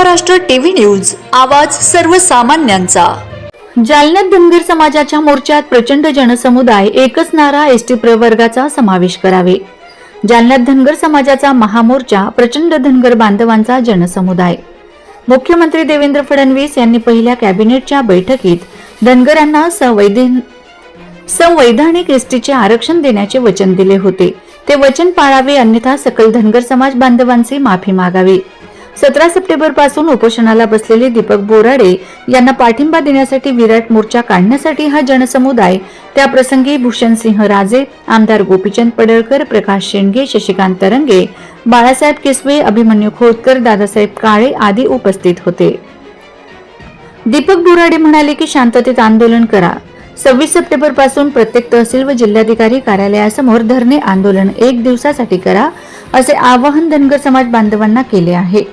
Maharashtra TV news आवाज सर्वसामान्यांचा. जालन्यात धनगर समाजाच्या मोर्चात प्रचंड जनसमुदाय एकच नारा एसटी प्रवर्गाचा समावेश करावे. जालन्यात धनगर समाजाचा महामोर्चा प्रचंड धनगर बांधवांचा जनसमुदाय. मुख्यमंत्री देवेंद्र फडणवीस यांनी पहिल्या कॅबिनेटच्या बैठकीत धनगरांना संवैधान संवैधानिक एसटीचे आरक्षण देण्याचे वचन दिले होते. ते वचन पाळावे अन्यथा सकल धनगर समाज बांधवांची माफी मागावी. सतरा सप्टेंबरपासून उपोषणाला बसलेले दीपक बोराडे यांना पाठिंबा देण्यासाठी विराट मोर्चा काढण्यासाठी हा जनसमुदाय. त्याप्रसंगी भूषणसिंह राजे आमदार गोपीचंद पडळकर प्रकाश शेंडगे शशिकांत तरंगे बाळासाहेब किसवे अभिमन्यू खोतकर दादासाहेब काळे आदी उपस्थित होते. दीपक बोराडे म्हणाले की शांततेत आंदोलन करा. सव्वीस सप्टेंबरपासून प्रत्येक तहसील व जिल्हाधिकारी कार्यालयासमोर धरणे आंदोलन एक दिवसासाठी करा असे आवाहन धनगर समाज बांधवांना केले आहे.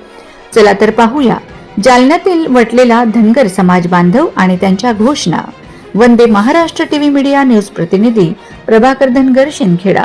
चला तर पाहूया. जालन्यातील वटलेला धनगर समाज बांधव आणि त्यांच्या घोषणा. Vande Maharashtra TV media news प्रतिनिधी प्रभाकर धनगर शिंदखेडा.